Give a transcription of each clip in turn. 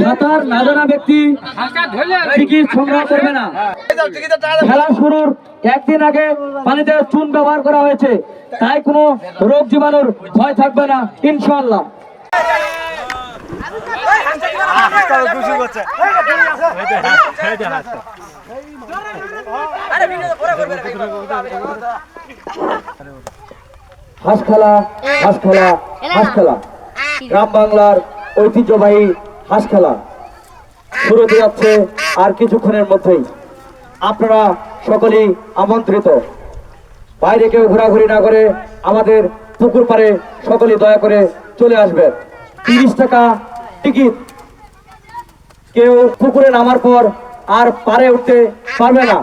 সাঁতার না জানা ব্যক্তি করবে না খেলা শুরুর একদিন আগে পানিতে চুন ব্যবহার করা হয়েছে তাই কোনো রোগ জীবাণুর ভয় থাকবে না ইনশাল্লাহ হাঁস খেলা হাঁস খেলা হাঁস খেলা। গ্রাম বাংলার ঐতিহ্যবাহী হাঁস খেলা। শুরু হতে যাচ্ছে আর কিছুক্ষণের মধ্যেই। আপনারা সকলেই আমন্ত্রিত। বাইরে কেউ ঘোরাঘুরি না করে আমাদের পুকুর পাড়ে সকলেই দয়া করে চলে আসবেন। তিরিশ টাকা টিকিট কেউ পুকুরে নামার পর আর পারে উঠতে পারবে না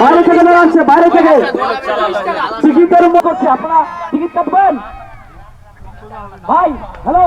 বাইরে থেকে বেরো আসছে বাইরে থেকে টিকিট আরম্ভ করছে আপনারা টিকিট কাটবেন ভাই হ্যালো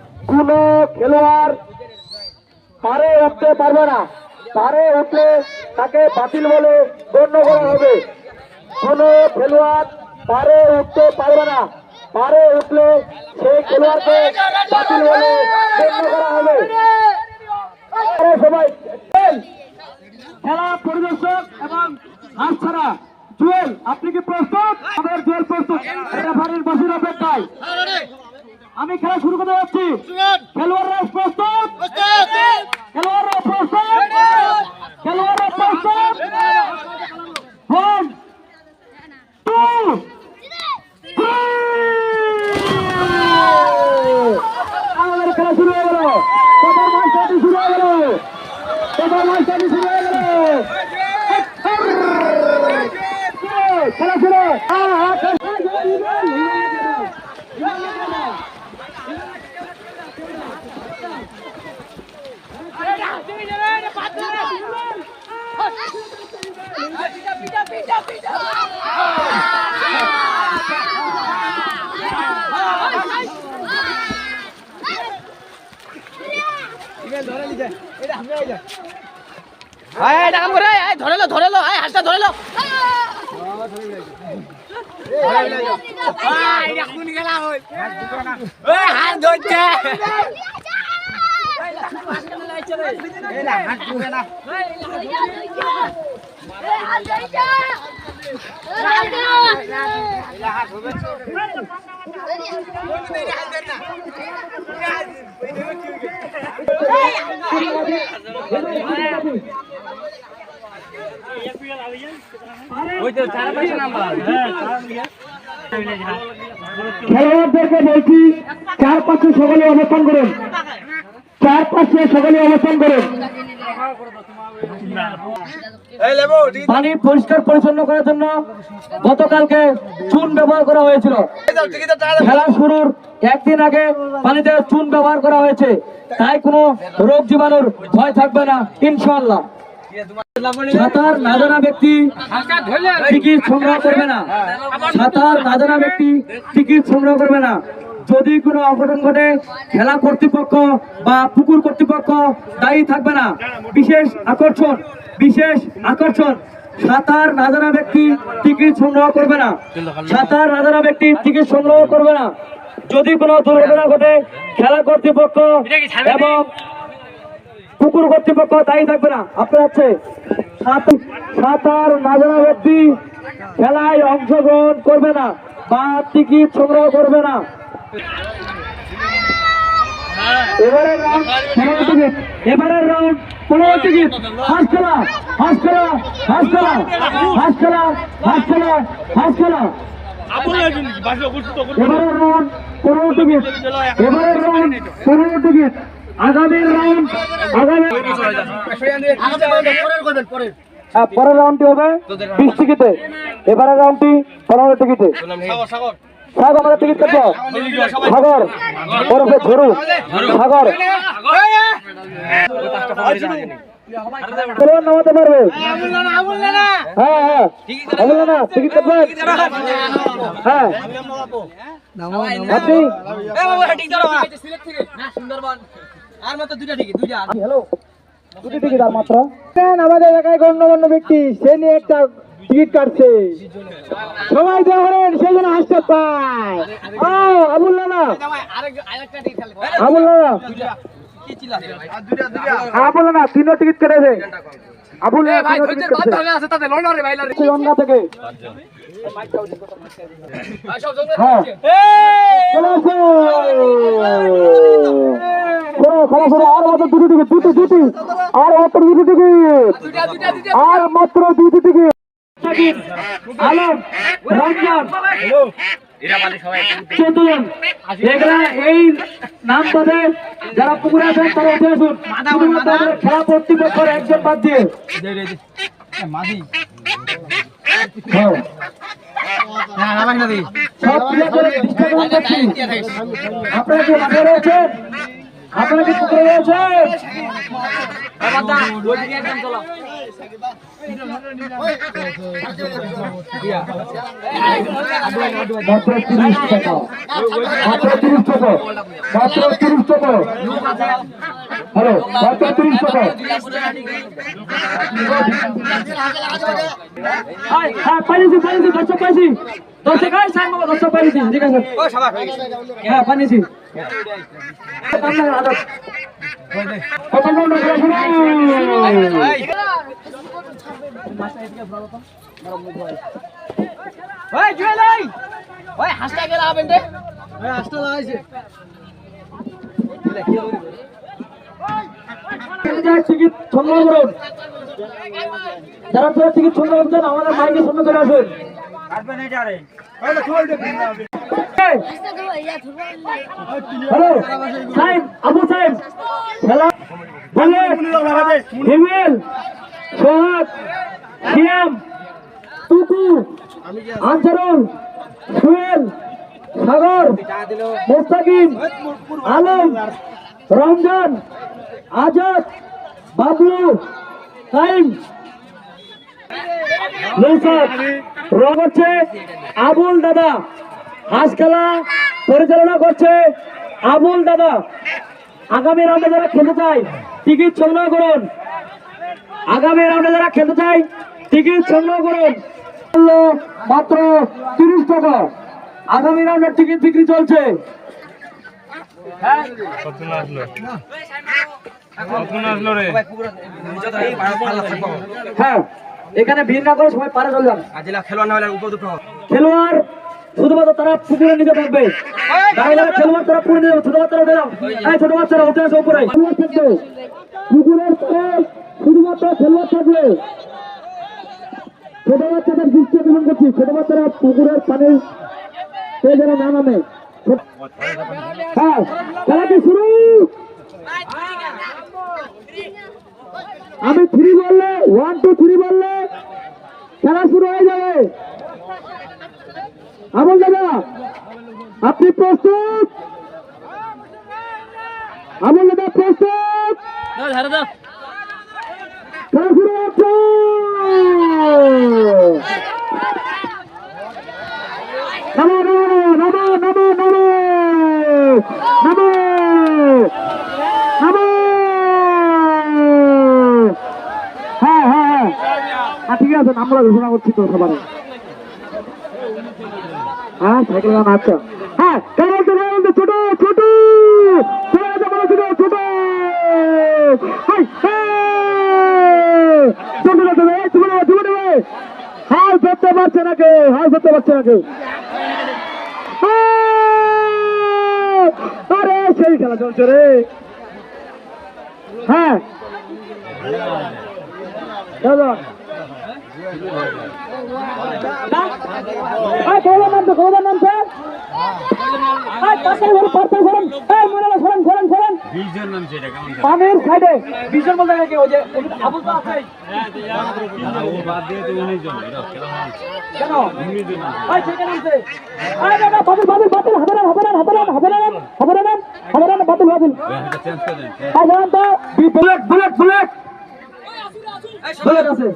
কোন খেলোয়াড় পারে উঠতে পারবে না। পারে উঠলে তাকে বাতিল বলে গণ্য করা হবে। কোন খেলোয়াড় পারে উঠতে পারবে না। পারে উঠলে সেই খেলোয়াড়কে বাতিল বলে গণ্য করা হবে। সবাই খেলা। পরিদর্শক এবং হাত ছাড়া জুয়েল, আপনি কি প্রস্তুত? আমাদের জুয়েল প্রস্তুত। রেফারির বসির অপেক্ষায়। আমি খেলা শুরু করতে যাচ্ছি। খেলোয়াড়রা প্রস্তুত। খেলোয়াড়রা প্রস্তুত। খেলোয়াড়রা প্রস্তুত। ওয়ান টু আমাদের খেলা শুরু হয়ে গেল। প্রথম মাস্টারটি শুরু হয়ে গেল। প্রথম মাস্টারটি শুরু হয়ে গেল। খেলা শুরু। হ্যাঁ, হ্যাঁ, ধরে লো ধরে লো হাতটা ধরে লো হাত ধরছে খেলোয়াড়দেরকে বলছি চার পাশে সকলে অবস্থান করুন। চার পাশে সকলে অবস্থান করুন। পানি পরিষ্কার পরিচ্ছন্ন করার জন্য গতকালকে চুন ব্যবহার করা হয়েছিল। খেলা শুরুর একদিন আগে পানিতে চুন ব্যবহার করা হয়েছে। তাই কোনো রোগ জীবাণুর ভয় থাকবে না ইনশাল্লাহ সাঁতার না জানা ব্যক্তি টিকিট সংগ্রহ করবে না। সাঁতার না জানা ব্যক্তি টিকিট সংগ্রহ করবে না। যদি কোনো অঘটন ঘটে, খেলা কর্তৃপক্ষ বা পুকুর কর্তৃপক্ষ দায়ী থাকবে না। বিশেষ আকর্ষণ বিশেষ আকর্ষণ, সাঁতার না জানা ব্যক্তি টিকিট সংগ্রহ করবে না। সাঁতার না জানা ব্যক্তি টিকিট সংগ্রহ করবে না। যদি কোনো দুর্ঘটনা ঘটে, খেলা কর্তৃপক্ষ এবং কুকুর কর্তৃপক্ষ দায়ী থাকবে না। আপনার সাঁত- সাঁতার না জানা ব্যক্তি খেলায় অংশগ্রহণ করবে না বা টিকিট সংগ্রহ করবে না। এবারে রাউন্ড এবারের রাউন্ড পনেরো টিকিট হাঁস খেলা হাঁস খেলা হাঁস খেলা এবারের পনেরো এবারের পনেরো পরের রাউন্ডটি হবে বিশ টিকিটে এবারের রাউন্ডটি পনেরো টিকিটে আমাদের টিকিট সাগর ওরফে সাগর। নামাতে পারবে। হ্যাঁ হ্যাঁ। আমুল না টিকিট কাটবেন হ্যাঁ। আপনি? হ্যালো দুটি টিকিট আর মাত্র। আমাদের এলাকায় গণ্যমান্য ব্যক্তি সে নিয়ে একটা টিকিট কাটছে। সবাই সেই জন্য হাসতে পায়। আমুল আমুল আবুল না তিনও টিকিট কেটেছে থেকে। হ্যাঁ। আর মাত্র দুটি টিকিট দুটি দুটি। আর মাত্র দুটি টিকিট আর মাত্র দুটি টিকিট আলম রমজান এই নাম পদে যারা পুকুরে আছেন তারা উঠে আসুন খেলা কর্তৃপক্ষের একজন বাদ দিয়ে। হ্যাঁ। আপনারা কি আপনারা কি মাত্র তিরিশ টাকা। মাত্র তিরিশ টাকা। মাত্র তিরিশ টাকা। হ্যালো মাত্র তিরিশ টাকা হ্যাঁ হ্যাঁ পাইছি। পাইছি দর্শক পাইছি। দর্শক আয় সাইন বাবা দর্শক পাইছি। ঠিক আছে হ্যাঁ পাইছি। ঘণ্টা হাসটা গেলা হবেন রে সংগ্রহ করুন যারা টিকিট সংগ্রহ করছেন আমাদের মাইকের সামনে চলে আসুন হ্যালো, সাহেব আবু সাহেব। খেলা। হিমেল সোহাগ, শিয়াম, টুকু আনসারুল সুয়েল, সাগর, মোস্তাকিম, আলম, রমজান, আজাদ, বাবলু সাইম নৌসাদ, রং হচ্ছে আবুল দাদা। হাঁস খেলা পরিচালনা করছে আবুল দাদা। আগামী রাউন্ডে যারা খেলতে চায় টিকিট সংগ্রহ করুন। আগামী রাউন্ডে যারা খেলতে চায় টিকিট সংগ্রহ করুন। মাত্র তিরিশ টাকা। আগামী রাউন্ডের টিকিট বিক্রি চলছে। হ্যাঁ এখানে ভিড় না করে সবাই পারে চলে যান। খেলোয়াড় শুধুমাত্র তারা পুকুরে নিচে থাকবে। দাঁড়িয়ে খেলোয়াড় তারা পুকুরে নিচে ছোট বাচ্চারা উঠে যাও এই ছোট বাচ্চারা উঠে আসো উপরে। খেলোয়াড় থাকবে পুকুরের পারে শুধুমাত্র খেলোয়াড় থাকবে। ছোট বাচ্চাদের দৃষ্টি আকর্ষণ করছি। ছোট বাচ্চারা পুকুরের পানি সে যেন না নামে। হ্যাঁ শুরু? আমি থ্রি বললে ওয়ান টু থ্রি বললে খেলা শুরু হয়ে যাবে। আমল দাদা আপনি প্রস্তুত? আমল দাদা প্রস্তুত? খেলা শুরু হচ্ছে নমো নমো নমো নমো নমো নমো নমো হ্যাঁ হ্যাঁ হ্যাঁ। হ্যাঁ ঠিক আছে আমরা ঘোষণা করছি তো সবার। হ্যাঁ সাইকেল গান আচ্ছা হ্যাঁ ছোট ছোট। ছোট হাই ছোট এই তুমি নেবে তুমি নেবে হাল ধরতে পারছে না কেউ হাল ধরতে পারছে না কেউ! আরে, সেই খেলা চলছে রে। হ্যাঁ। মনে পানির সাইডে বিজন বলতে গেলে কি ওই যে আবুল তো আছে কেন। ভাই ঠিক আছে আরে দাদা বাতিল বাতিল বাতিল হবে না হবে না হবে না হবে না হবে না হবে না বাতিল বাতিল জানেন তো বুলেট বুলেট বুলেট আছে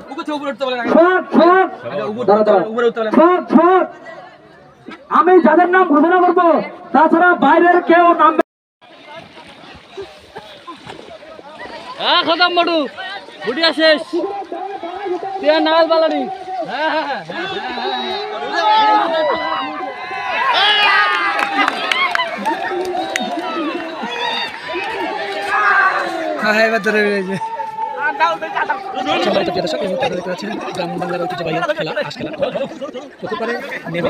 শট আমি যাদের নাম ঘোষণা করব তাছাড়া বাইরের কেউ নাম হ্যাঁ খতম বটু। বুটিয়া শেষ। তুই আর নামাজ পালানি হ্যাঁ হ্যাঁ। সম্মানিত প্রিয় দর্শক এই মুহূর্তে দেখতে পাচ্ছেন গ্রাম বাংলার ঐতিহ্যবাহী খেলা আশ খেলা। পুকুর পাড়ে নেমে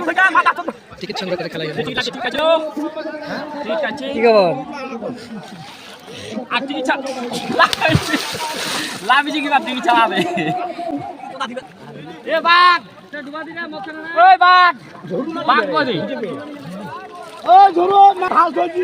টিকিট সংগ্রহ করে খেলা কি খবর? আর টিভি চাপ লাভিজি কি বাপ চালাবে? এ বাঘ! ওই বাঘ! বাঘ কদি ওই ঝুরু হাল ধরছি।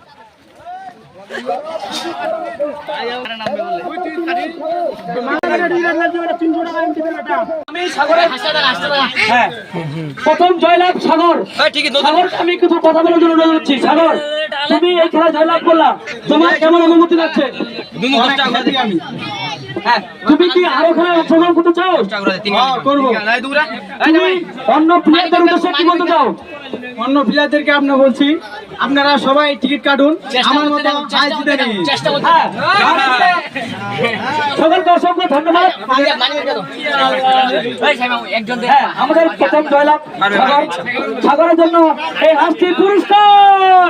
প্রথম জয়লাভ সাগর সাগর আমি কিছু কথা বলার জন্য অনুরোধ করছি সাগর তুমি এই খেলা জয়লাভ করলা তোমার কেমন অনুভূতি লাগছে হ্যাঁ তুমি কি আরও খেলায় অংশগ্রহণ করতে চাও? করব। তুমি অন্য প্লেয়ারদের উদ্দেশ্যে কি বলতে চাও? অন্য প্লেয়ারদেরকে আমরা বলছি আপনারা সবাই টিকিট কাটুন। আমার মতো আজ জিতে নিন হ্যাঁ। সকলকে অসংখ্য ধন্যবাদ। হ্যাঁ আমাদের প্রথম জয়লাভ সাগরের জন্য এই হাসটি পুরস্কার।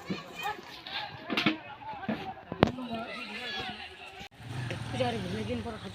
যান আমার দিন পর হয়